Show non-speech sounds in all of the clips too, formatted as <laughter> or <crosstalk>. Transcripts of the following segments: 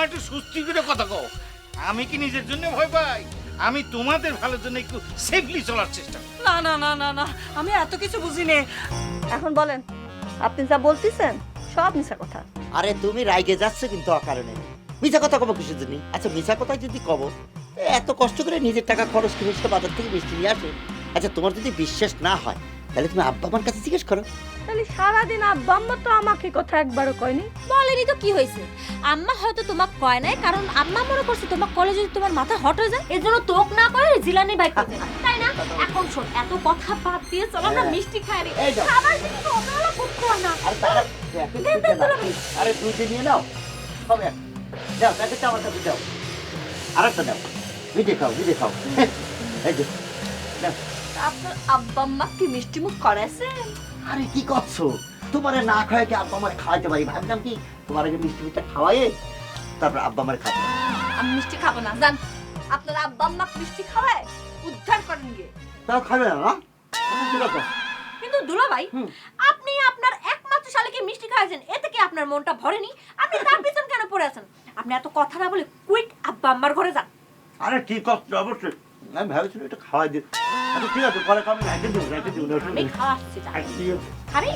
বৌমা একটু সুস্থি করে কথা কও। আমি কি নিজের জন্য ভয় পাই? আমি তোমাদের ভালোর জন্য একটু সেফলি চলার চেষ্টা করি। না না না না না আমি এত কিছু বুঝি নে এখন বলেন আপনি যা বলতেছেন সব মিশা কথা। আরে তুমি রাইগে যাচ্ছ কিন্তু অকারণে। মিছা কথা কব কিছু জন্য? আচ্ছা মিছা কথা যদি কব এত কষ্ট করে নিজের টাকা খরচ করে সেটা বাজার থেকে মিষ্টি নিয়ে আসো। আচ্ছা তোমার যদি বিশ্বাস না হয় তাহলে তুমি আব্বা আমার কাছে জিজ্ঞেস করো। তাহলে সারাদিন আব্বা আম্মা তো আমাকে কথা একবারও কয়নি। বলেনি তো কি হয়েছে? আম্মা হয়তো তোমাক কয় নাই কারণ আম্মা মনে করছে তোমার কলে যদি তোমার মাথা হট হয়ে যায় এর জন্য তোক না করে জিলানি বাইক করতে তাই না? এখন শোন এত কথা বাদ দিয়ে চলো আমরা মিষ্টি খাই রে। যাও। খাবার কিন্তু অবহেলা করতে হয় না। আর দুইটা নিয়ে নাও। হবে। যাও প্যাকেটটা আমার কাছে দাও আর একটা দাও। ভিজে খাও ভিজে খাও। এই যে। আপনার আব্বা আম্মা কি মিষ্টি মুখ করেছে আরে কি করছ? তোমারে না খায় কি আব্বা আমার খাওয়াইতে পারি? ভাবলাম কি তোমার আগে মিষ্টি মিষ্টি খাওয়াইয়ে তারপর আব্বা আমার খাবে আমি মিষ্টি খাব না জান আপনার আব্বা আম্মা মিষ্টি খাওয়ায় উদ্ধার করেন গিয়ে। তাও খাবে না না? কিন্তু দুলাভাই হুম। আপনি আপনার একমাত্র শালিকে মিষ্টি খাওয়াছেন এতে কি আপনার মনটা ভরেনি? আপনি তার পিছন কেন পড়ে আছেন? আপনি এত কথা না বলে কুইক আব্বা আম্মার ঘরে যান। আরে ঠিক আছে অবশ্যই। আমি ভেবেছিলাম এটা দিই আচ্ছা ঠিক আছে পরে খাবে আমি খাওয়াচ্ছি যা। আচ্ছা, খাবি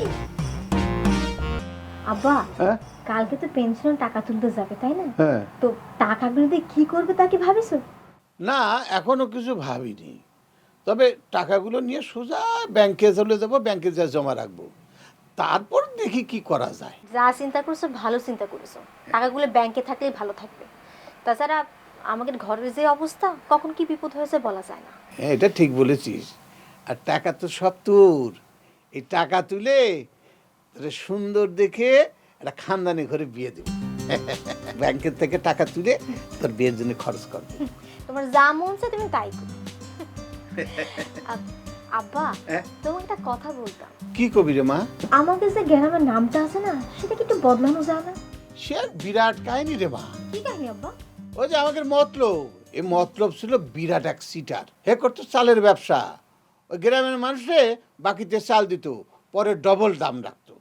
আব্বা হ্যাঁ? কালকে তো পেনশনের টাকা তুলতে যাবে তাই না? হ্যাঁ। তো টাকাগুলো দিয়ে কি করবে তা কি ভাবিছো না এখনও কিছু ভাবিনি। তবে টাকাগুলো নিয়ে সোজা ব্যাংকে চলে যাব ব্যাংকে যা জমা রাখব। তারপর দেখি কি করা যায়। যা চিন্তা করেছ ভালো চিন্তা করেছ। টাকাগুলো ব্যাংকে থাকলেই ভালো থাকবে। তাছাড়া আমাদের ঘরের যে অবস্থা কখন কি বিপদ হয়েছে বলা যায় না। হ্যাঁ এটা ঠিক বলেছিস। আর টাকা তো সব তোর। এই টাকা তুলে তোরে সুন্দর দেখে একটা খানদানি ঘরে বিয়ে দেবো। <laughs> ব্যাংকের থেকে টাকা তুলে তোর বিয়ের জন্য খরচ করব। <laughs> তোমার যা মন চায় তুমি তাই করো। <laughs> আব্বা হ্যাঁ? তোমাকে একটা কথা বলতাম। কি কবি রে মা? আমাদের যে গ্রামের নামটা আছে না সেটা কি একটু বদলানো যায় না? সে বিরাট কাহিনী রে মা। কি কাহিনী আব্বা? ওই যে আমাদের মতলব এই মতলব ছিল বিরাট এক সিটার। হে করতো চালের ব্যবসা। ওই গ্রামের মানুষে বাকিতে চাল দিত পরে ডবল দাম রাখতো।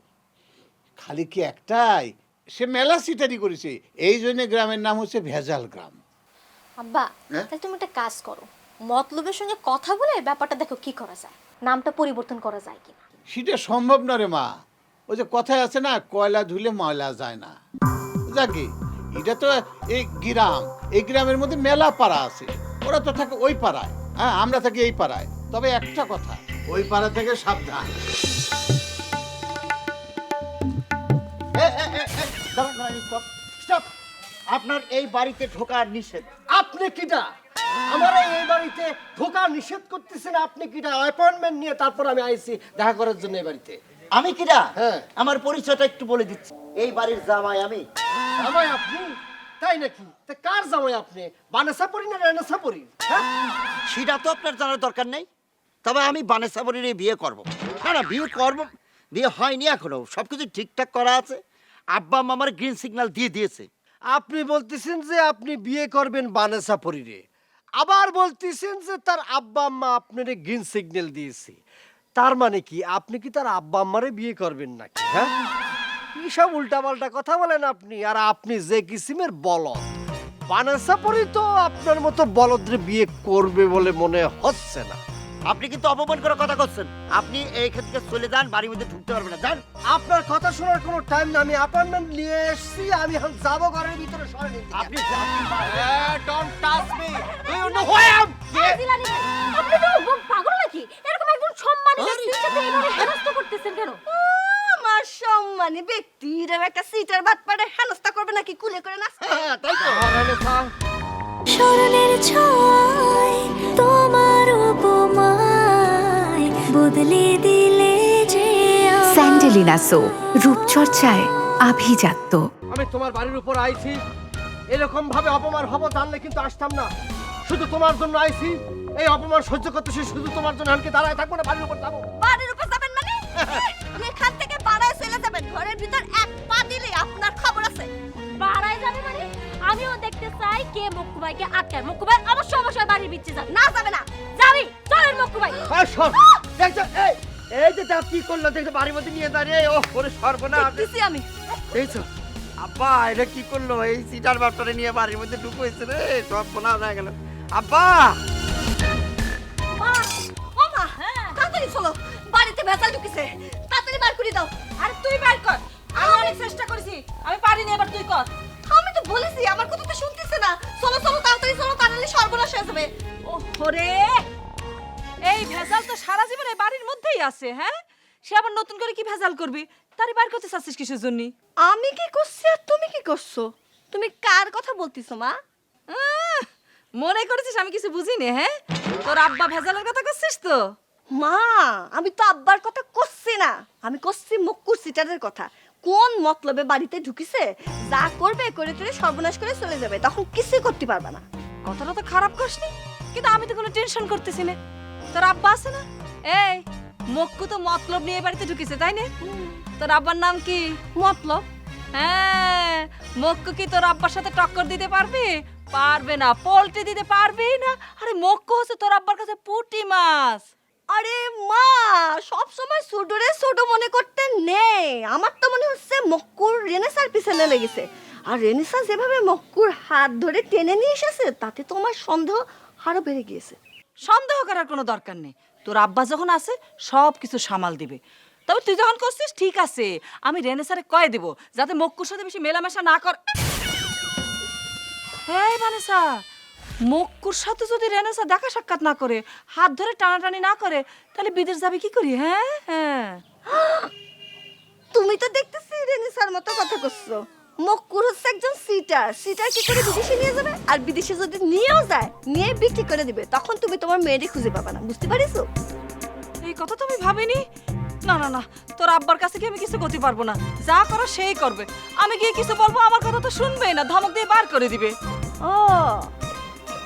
খালি কি একটাই? সে মেলা সিটারি করেছে। এই জন্য গ্রামের নাম হচ্ছে ভেজাল গ্রাম। আব্বা হ্যাঁ? তাহলে তুমি একটা কাজ করো। মতলবের সঙ্গে কথা বলে ব্যাপারটা দেখো কি করা যায়। নামটা পরিবর্তন করা যায় কিনা। সেটা সম্ভব না রে মা। ওই যে কথায় আছে না কয়লা ধুলে ময়লা যায় না। যাকে এটা তো এই গ্রাম এই গ্রামের মধ্যে মেলা পাড়া আছে। ওরা তো থাকে ওই পাড়ায়। হ্যাঁ আমরা থাকি এই পাড়ায়। তবে একটা কথা ওই পাড়া থেকে সাবধান. আপনার এই বাড়িতে ঢোকার নিষেধ। আপনি কিটা আমার এই বাড়িতে ঢোকা নিষেধ করতেছেন আপনি কিটা অ্যাপয়েন্টমেন্ট নিয়ে তারপর আমি আইছি দেখা করার জন্য এই বাড়িতে। আমি কিরা হ্যাঁ। আমার পরিচয়টা একটু বলে দিচ্ছি। এই বাড়ির জামাই আমি। জামাই আপনি? তাই নাকি? তা কার জামাই আপনি? বানেসা পরি না রেনেসা পরি সেটা তো আপনার জানার দরকার নেই। তবে আমি বানেসা বরিরে বিয়ে করব। না না বিয়ে করব বিয়ে হয়নি এখনও। সব কিছু ঠিকঠাক করা আছে। আব্বা আম্মা আমার গ্রিন সিগন্যাল দিয়ে দিয়েছে। আপনি বলতেছেন যে আপনি বিয়ে করবেন বানেসা পরিরে আবার বলতেছেন যে তার আব্বা আম্মা আপনার গ্রিন সিগন্যাল দিয়েছে। তার মানে কি? আপনি কি তার আব্বা আম্মারে বিয়ে করবেন নাকি হ্যাঁ? কি সব উল্টাপাল্টা কথা বলেন আপনি? আর আপনি যে কিসিমের বলদ। বানেসা পরি তো আপনার মতো বলদরে বিয়ে করবে বলে মনে হচ্ছে না। আপনি কিন্তু অপমান করে কথা করছেন আপনি এই ক্ষেত্রে চলে যান বাড়ির মধ্যে ঢুকতে পারবেন না। যান। আপনার কথা শোনার কোনো টাইম না আমি অ্যাপয়েন্টমেন্ট নিয়ে এসেছি। আমি এখন যাব ঘরের ভিতরে। সরে আপনি যান। সম্মানী ব্যক্তি একটা সিটার বাদ পাড়ে হেনস্থা করবে নাকি কুলে করে না হ্যাঁ, তাই তো। স্মরণের ছয় তোমার উপমায় বদলে দিলে যে স্যান্ডেলিনা সো রূপচর্চায় আভিজাত্য। আমি তোমার বাড়ির উপর আইছি এরকম ভাবে অপমান হব জানলে কিন্তু আসতাম না। শুধু তোমার জন্য আইছি এই অপমান সহ্য করতেছি শুধু তোমার জন্য আনকে দাঁড়ায় থাকব না বাড়ির উপর যাব। বাড়ির উপর যাবেন মানে? যাবেন ঘরের ভিতর এক পা দিলে আপনার খবর আছে। বাড়ায় যাবে মানে? আমিও দেখতে চাই কে মক্কু ভাইকে আটকায়। মক্কু ভাই অবশ্যই অবশ্যই বাড়ির বিচ্ছে যাবে। না যাবে না। যাবি। চলেন মক্কু ভাই এই সর। দেখছ? এই এই যে তা কি করল? দেখছ বাড়ির মধ্যে নিয়ে দাঁড়িয়ে ও ওরে সর্বনাশ। দিছি আমি। এইছো আব্বা এটা কি করল? এই সিটার বাপটারে নিয়ে বাড়ির মধ্যে ঢুকোইছে রে। সব বোনা হয়ে গেল। আব্বা! মা ও মা তাড়াতাড়ি চলো। বাড়িতে ভেজাল ঢুকেছে। তাড়াতাড়ি বার করে দাও। আর তুই বের কর। আমি অনেক চেষ্টা করেছি, আমি পারিনি, এবার তুই কর। আমি তো বলেছি, আমার কথা তো শুনতেছে না। চলো চলো, তাড়াতাড়ি চলো, তাড়াতাড়ি সর্বনাশ হয়ে যাবে। ওরে এই ভেজাল তো সারা জীবন এই বাড়ির মধ্যেই আছে হ্যাঁ? সে আবার নতুন করে কি ভেজাল করবি? তারই বার করতে চাচ্ছিস কিসের জন্য? আমি কি করছি আর তুমি কি করছ? তুমি কার কথা বলতিছো, মা? মনে করেছিস আমি কিছু বুঝিনি হ্যাঁ? তোর আব্বা ভেজালের কথা করছিস তো? মা আমি তো আব্বার কথা করছি না। আমি করছি মক্কুর সিটারের কথা। কোন মতলবে বাড়িতে ঢুকিছে যা করবে করে করে সর্বনাশ করে চলে যাবে তখন কিছুই করতে পারবে না। কথাটা তো খারাপ করিসনি কিন্তু আমি তো কোনো টেনশন করতেছি না। তোর আব্বা আছে না? এই মক্কু তো মতলব নিয়ে বাড়িতে ঢুকেছে তাই না? তোর আব্বার নাম কি? মতলব? হ্যাঁ মক্কু কি তোর আব্বার সাথে টক্কর দিতে পারবে? পারবে না পোল্টে দিতে পারবেই না। আরে মক্কু হচ্ছে তোর আব্বার কাছে পুঁটি মাছ। আরে মা, সব সময় সুডোরে সুডো মনে করতে নেই। আমার তো মনে হচ্ছে মক্কুর রেনেসার পিছনে লেগেছে। আর রেনেসা যেভাবে মক্কুর হাত ধরে টেনে নিয়ে এসেছে, তাতে তো আমার সন্দেহ আরও বেড়ে গিয়েছে। সন্দেহ করার কোনো দরকার নেই। তোর আব্বা যখন আছে সব কিছু সামাল দিবে। তবে তুই যখন করছিস, ঠিক আছে। আমি রেনেসারে কয়ে দেব, যাতে মক্কুর সাথে বেশি মেলামেশা না কর এই ভানেসা মক্কুর সাথে যদি রেনেসা দেখা সাক্ষাৎ না করে হাত ধরে টানাটানি না করে তাহলে বিদেশ যাবে কি করি? হ্যাঁ হ্যাঁ। তুমি তো দেখতেছি রেনেসার মতো কথা করছ। মক্কুর হচ্ছে একজন সিটার সিটার কি করে বিদেশে নিয়ে যাবে? আর বিদেশে যদি নিয়েও যায় নিয়ে বিক্রি করে দিবে তখন তুমি তোমার মেয়েরই খুঁজে পাবে না বুঝতে পারিছো? এই কথা তো আমি ভাবিনি। না না না তোর আব্বার কাছে কি আমি কিছু করতে পারব না। যা করো সেই করবে। আমি গিয়ে কিছু বলব আমার কথা তো শুনবেই না ধমক দিয়ে বার করে দিবে। ও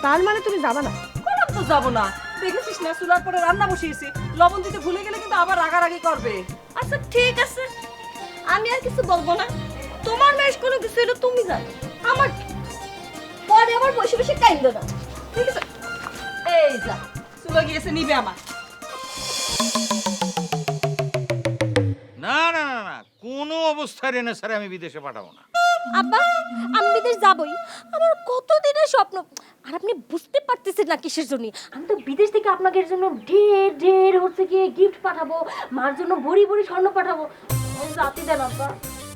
তার মানে তুমি যাবা না? কোলাম তো যাব না। দেখেছিস না চুলার পরে রান্না বসিয়েছি। লবণ দিতে ভুলে গেলে কিন্তু আবার রাগারাগি করবে। আচ্ছা ঠিক আছে। আমি আর কিছু বলব না। তোমার মেয়ের কোনো কিছু হলো তুমি জানো আমার কি? পরে আবার বসে বসে কাইন্দ না ঠিক আছে? এই যা। চুলো গিয়েছে নিবে আমার। না না না না কোনো অবস্থায় রেনে স্যার আমি বিদেশে পাঠাবো না। আব্বা আমি বিদেশ যাবই। আমার কত দিনের স্বপ্ন আর আপনি বুঝতে পারতেছেন না কিসের জন্য? আমি তো বিদেশ থেকে আপনাদের জন্য ঢের ঢের হচ্ছে গিয়ে গিফট পাঠাবো মার জন্য ভরি ভরি স্বর্ণ পাঠাবো। ওই রাতে দেন আব্বা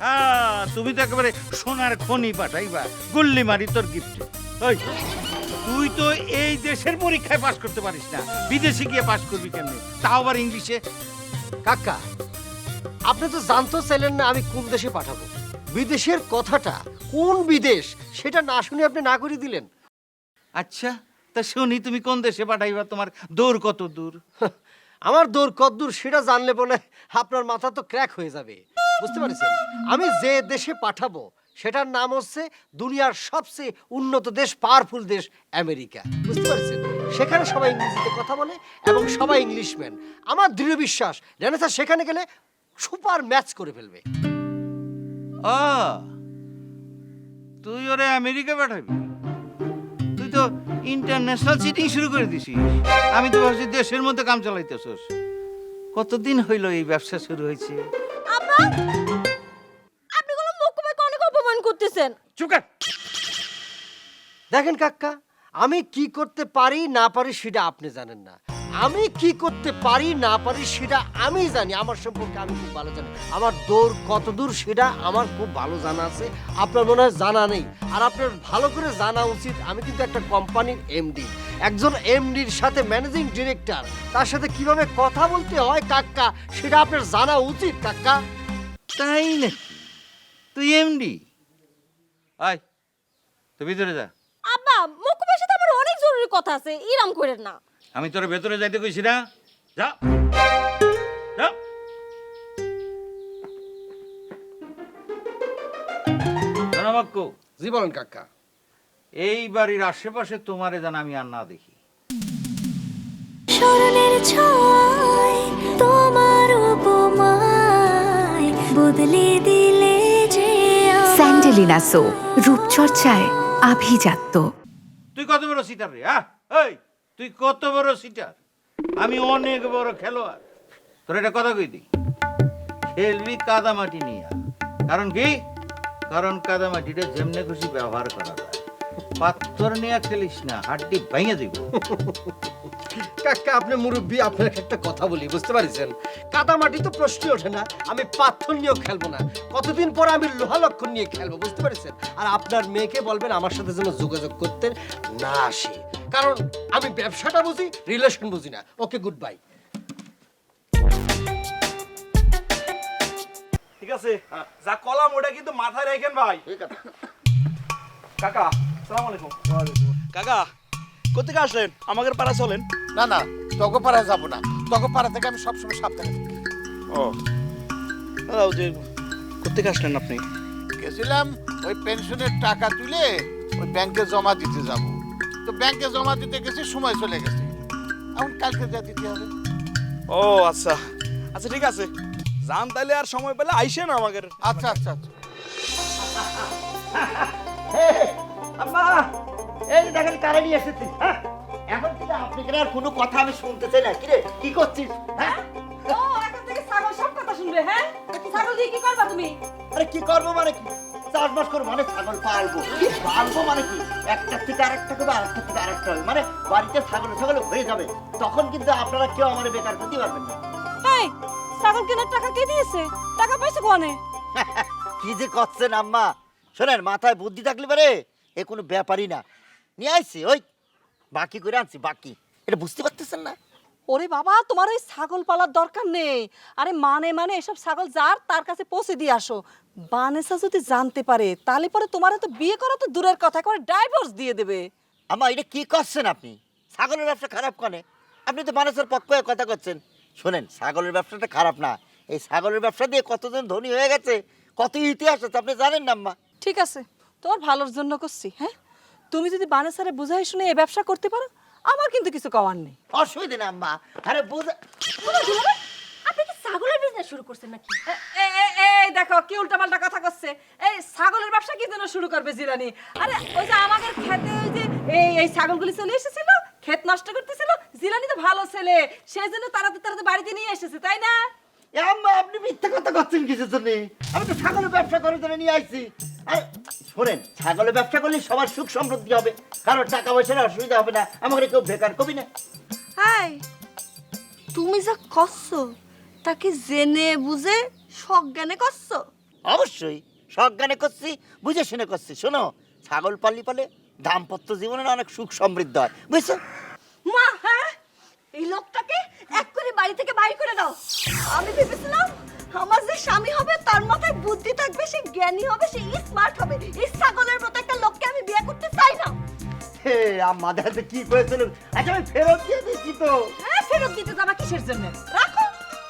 হ্যাঁ তুমি তো একেবারে সোনার খনি পাঠাইবা গুল্লি মারি তোর গিফট ওই তুই তো এই দেশের পরীক্ষায় পাশ করতে পারিস না বিদেশে গিয়ে পাশ করবি কেমনে? তাও আবার ইংলিশে কাকা আপনি তো জানতে চাইলেন না আমি কোন দেশে পাঠাবো। বিদেশের কথাটা কোন বিদেশ সেটা না শুনে আপনি না করে দিলেন। আচ্ছা তা শুনি তুমি কোন দেশে পাঠাইবা? তোমার দৌড় কত দূর? <laughs> আমার দৌড় কদ্দূর সেটা জানলে বলে আপনার মাথা তো ক্র্যাক হয়ে যাবে। বুঝতে পারছেন? আমি যে দেশে পাঠাবো সেটার নাম হচ্ছে দুনিয়ার সবচেয়ে উন্নত দেশ পাওয়ারফুল দেশ আমেরিকা। বুঝতে পারছেন? সেখানে সবাই ইংরেজিতে কথা বলে এবং সবাই ইংলিশম্যান আমার দৃঢ় বিশ্বাস রেনেসা সেখানে গেলে সুপার ম্যাচ করে ফেলবে। ও তুই ওরে আমেরিকা পাঠাবি? তো ইন্টারন্যাশনাল চিটিং শুরু করে দিছিস আমি তো ভাবছি দেশের মধ্যে কাম চালাইতেছস। কতদিন হইল এই ব্যবসা শুরু হয়েছে আপনি কোনো মকুমাকে অনেক অপমান করতেছেন। চুকার দেখেন কাকা আমি কি করতে পারি না পারি সেটা আপনি জানেন না। আমি কি করতে পারি না পারি সেটা আমি জানি। আমার সম্পর্কে আমি খুব ভালো জানি। আমার দৌড় কত দূর সেটা আমার খুব ভালো জানা আছে। আপনার মনে হয় জানা নেই। আর আপনার ভালো করে জানা উচিত আমি কিন্তু একটা কোম্পানির এমডি একজন এমডির সাথে ম্যানেজিং ডিরেক্টর তার সাথে কীভাবে কথা বলতে হয় কাক্কা সেটা আপনার জানা উচিত কাক্কা তাই নাকি? তুই এমডি আয় তো ভিতরে যা। আব্বা মকুমের সাথে আমার অনেক জরুরি কথা আছে ইরাম করেন না। আমি তোর ভেতরে যাইতে কইছি না। যা। যা। জনাবাক্কু জি বলেন কাক্কা এই বাড়ির আশেপাশে তোমারে যেন আমি আর না দেখি। স্মরণের ছয় তোমার উপমায় বদলে দিলে যে স্যান্ডেলিনা সো রূপচর্চায় আভিজাত্য। তুই কত বড় সিটার রে হ্যাঁ এই! তুই কত বড় সিটার আমি অনেক বড় খেলোয়াড়। তোর এটা কথা কই দিই খেলবি কাদা মাটি নিয়ে। কারণ কি? কারণ কাদামাটিটা যেমনে খুশি ব্যবহার করা যায়। পাথর নিয়ে খেলিস না, হাড্ডি ভেঙে দিব। কাকা আপনি মুরব্বী আপনাকে একটা কথা বলি বুঝতে পারছেন? কাদামাটি তো প্রশ্নই ওঠে না আমি পাথর নিয়েও খেলব না। কতদিন পর আমি লোহা লক্ষণ নিয়ে খেলব বুঝতে পারছেন? আর আপনার মেয়েকে বলবেন আমার সাথে যেন যোগাযোগ করতে না আসে। কারণ আমি ব্যবসাটা বুঝি রিলেশন বুঝি না। ওকে গুড বাই ঠিক আছে যা কলাম ওটা কিন্তু মাথায় রেখেন ভাই। কাকা সালাম আলাইকুম। কাকা কোথেকে আসলেন? আমাদের পাড়া চলেন। না না তোকে পাড়ায় যাব না। তোকে পাড়া থেকে আমি সবসময় সাবধানে থাকি। ও। দাদা ওই যে কোথেকে আসলেন আপনি? গেছিলাম ওই পেনশনের টাকা তুলে ওই ব্যাংকে জমা দিতে যাব। তো ব্যাংকে জমা দিতে গেছি সময় চলে গেছে। এখন কালকে যা দিতে হবে। ও আচ্ছা। আচ্ছা ঠিক আছে। যান তাহলে আর সময় পেলে আইসেন আমাদের। আচ্ছা আচ্ছা আচ্ছা। আম্মা! এই দেখেন কারে নিয়ে এসেছি। হ্যাঁ? এখন আপনি আর কোনো কথা আমি শুনতে চাই না। কিরে কি করছিস? হ্যাঁ? ও এখন থেকে ছাগল সব কথা শুনবে হ্যাঁ? ছাগল দিয়ে কি করবা তুমি? আরে কি করব মানে কি? চাষবাস করব মানে ছাগল পালবো। পালবো মানে কি? একটা থেকে আরেকটা করব আরেকটা থেকে আরেকটা হবে। মানে বাড়িতে ছাগল ছাগল হয়ে যাবে। তখন কিন্তু আপনারা কেউ আমার বেকার করতে পারবেন না। এই ছাগল কেনার টাকা কে দিয়েছে? টাকা পাইছো কোনে? <laughs> কি যে করছেন আম্মা? শোনেন মাথায় বুদ্ধি থাকলে পারে এ কোনো ব্যাপারই না। নিয়ে আসছি ওই বাকি করে আনছি বাকি। এটা বুঝতে পারতেছেন না? ওরে বাবা তোমার ওই ছাগল পালার দরকার নেই। আরে মানে মানে এসব ছাগল যার তার কাছে পৌঁছে দিয়ে আসো। বানেসা যদি জানতে পারে তাহলে পরে তোমার তো বিয়ে করা তো দূরের কথা করে ডাইভোর্স দিয়ে দেবে। আমা এটা কি করছেন আপনি? ছাগলের ব্যবসা খারাপ কনে? আপনি তো মানুষের পক্ষ কথা করছেন শোনেন ছাগলের ব্যবসাটা খারাপ না। এই ছাগলের ব্যবসা দিয়ে কতজন ধনী হয়ে গেছে কত ইতিহাস আছে আপনি জানেন না আম্মা? ঠিক আছে তোমার ভালোর জন্য করছি হ্যাঁ? তুমি যদি বানেসারে বুঝাই শুনে এই ব্যবসা করতে পারো আমার কিন্তু কিছু কওয়ার নেই। অসুবিধা না আম্মা। আরে বুঝে আপনি কি ছাগলের বিজনেস শুরু করছেন নাকি? এ- এ- এ- এই দেখো কি উল্টাপাল্টা কথা করছে। এই ছাগলের ব্যবসা কি জন্য শুরু করবে জিরানি আরে ওই যে আমাদের খেতে ওই যে এই এই ছাগলগুলি চলে এসেছিল ক্ষেত নষ্ট করতেছিল জিরানি তো ভালো ছেলে সেই জন্য তাড়াতাড়ি তাড়াতাড়ি বাড়িতে নিয়ে এসেছে তাই না? এ আম্মা আপনি মিথ্যা কথা করছেন কিছু জন্য? আমি তো ছাগলের ব্যবসা করে জন্য নিয়ে আসছি আরে শোনেন ছাগলের ব্যবসা করলে সবার সুখ সমৃদ্ধি হবে। কারোর টাকা পয়সার অসুবিধা হবে না আমাকে কেউ বেকার কবি না। হাই তুমি যা করছ তাকে জেনে বুঝে সজ্ঞানে করছ? অবশ্যই সজ্ঞানে করছি বুঝে শুনে করছি। শোনো ছাগল পালি পালে দাম্পত্য জীবনের অনেক সুখ সমৃদ্ধ হয় বুঝছ? মা হ্যাঁ? এই লোকটাকে এক করে বাড়ি থেকে বাড়ি করে দাও। আমি ভেবেছিলাম আমার যে স্বামী হবে তার মাথায় বুদ্ধি থাকবে সে জ্ঞানী হবে সে স্মার্ট হবে। এই ছাগলের মতো একটা লোককে আমি বিয়ে করতে চাই না। হে কি করেছিল আচ্ছা আমি ফেরত দিয়ে দিচ্ছি তো। হ্যাঁ ফেরত দিতে যাবা কিসের জন্য? রাখো।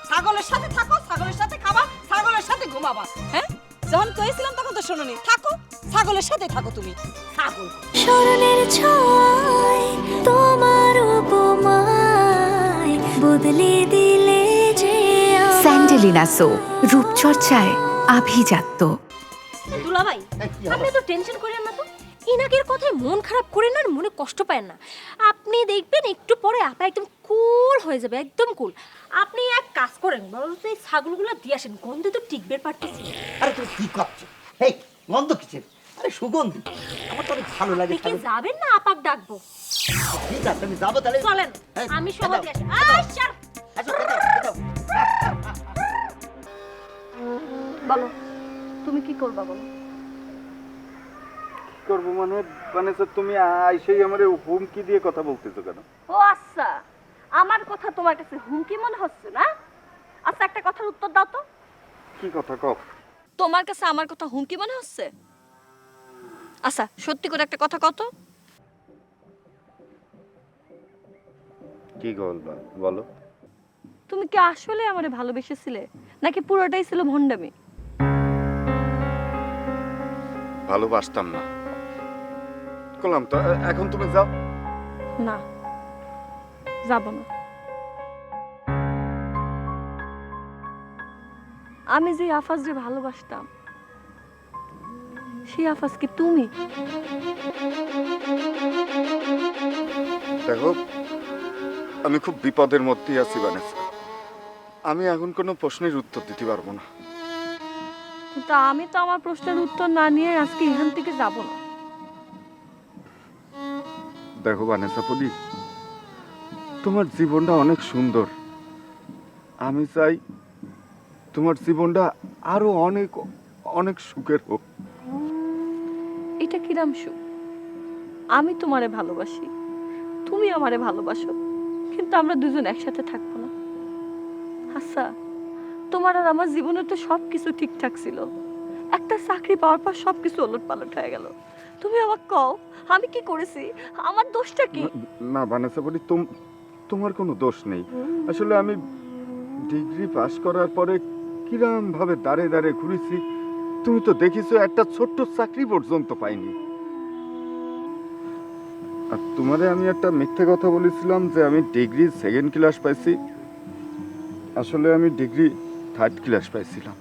ছাগলের সাথে থাকো ছাগলের সাথে খাবা ছাগলের সাথে ঘুমাবা। হ্যাঁ? যখন কয়েছিলাম তখন তো শোনোনি। থাকো ছাগলের সাথে থাকো তুমি। ছাগল। স্মরণের ছয় তোমার উপমায় বদলে দিলে। স্যান্ডেলিনা সো রূপচর্চায় আভিজাত্য। দুলাভাই আপনি তো টেনশন করেন না তো? ইনাকের কথায় মন খারাপ করেন না আর মনে কষ্ট পায় না। আপনি দেখবেন একটু পরে আপা একদম কুল হয়ে যাবে একদম কুল। আপনি এক কাজ করেন বরং তো এই ছাগলগুলো দিয়ে আসেন গন্ধে তো টিকবে পারতেছি আরে তুমি কি করছ? হেই গন্ধ কিসের? আরে সুগন্ধি। আমার তো অনেক ভালো লাগে কি যাবেন না আপাক ডাকবো? ঠিক আছে আমি যাব তাহলে। চলেন আমি সবাই আসি। আচ্ছা। বলো তুমি কি করবা বলো? করব মানে মানে স্যার তুমি আইসেই আমার হুমকি দিয়ে কথা বলতেছো কেন? ও আচ্ছা আমার কথা তোমার কাছে হুমকি মনে হচ্ছে না? আচ্ছা একটা কথার উত্তর দাও তো। কি কথা কও? তোমার কাছে আমার কথা হুমকি মনে হচ্ছে? আচ্ছা সত্যি করে একটা কথা কত কি বলবা বলো? তুমি কি আসলে আমারে ভালোবেসেছিলে? নাকি পুরোটাই ছিল ভণ্ডামি? ভালোবাসতাম না। করলাম তো এখন তুমি যাও। না যাব না। আমি যে আফাজ যে ভালোবাসতাম সেই আফাজ কি তুমি? দেখো আমি খুব বিপদের মধ্যেই আছি বানেসা আমি এখন কোনো প্রশ্নের উত্তর দিতে পারব না। কিন্তু আমি তো আমার প্রশ্নের উত্তর না নিয়ে আজকে এখান থেকে যাব না। দেখো বানেসা পলি তোমার জীবনটা অনেক সুন্দর। আমি চাই তোমার জীবনটা আরও অনেক অনেক সুখের হোক। এটা কিরাম সুখ। আমি তোমারে ভালোবাসি তুমি আমারে ভালোবাসো কিন্তু আমরা দুজন একসাথে থাকব। আচ্ছা তোমার আর আমার জীবনে তো সব কিছু ঠিকঠাক ছিল। একটা চাকরি পাওয়ার পর সব কিছু ওলট পালট হয়ে গেল। তুমি আমাকে কও, আমি কি করেছি? আমার দোষটা কি? না বানেসা তোম- তোমার কোনো দোষ নেই। আসলে আমি ডিগ্রি পাশ করার পরে কিরাম ভাবে দাঁড়ে দাঁড়ে ঘুরেছি। তুমি তো দেখিছো, একটা ছোট্ট চাকরি পর্যন্ত পাইনি। আর তোমারে আমি একটা মিথ্যে কথা বলেছিলাম যে আমি ডিগ্রি সেকেন্ড ক্লাস পাইছি। আসলে আমি ডিগ্রি থার্ড ক্লাস পাইছিলাম।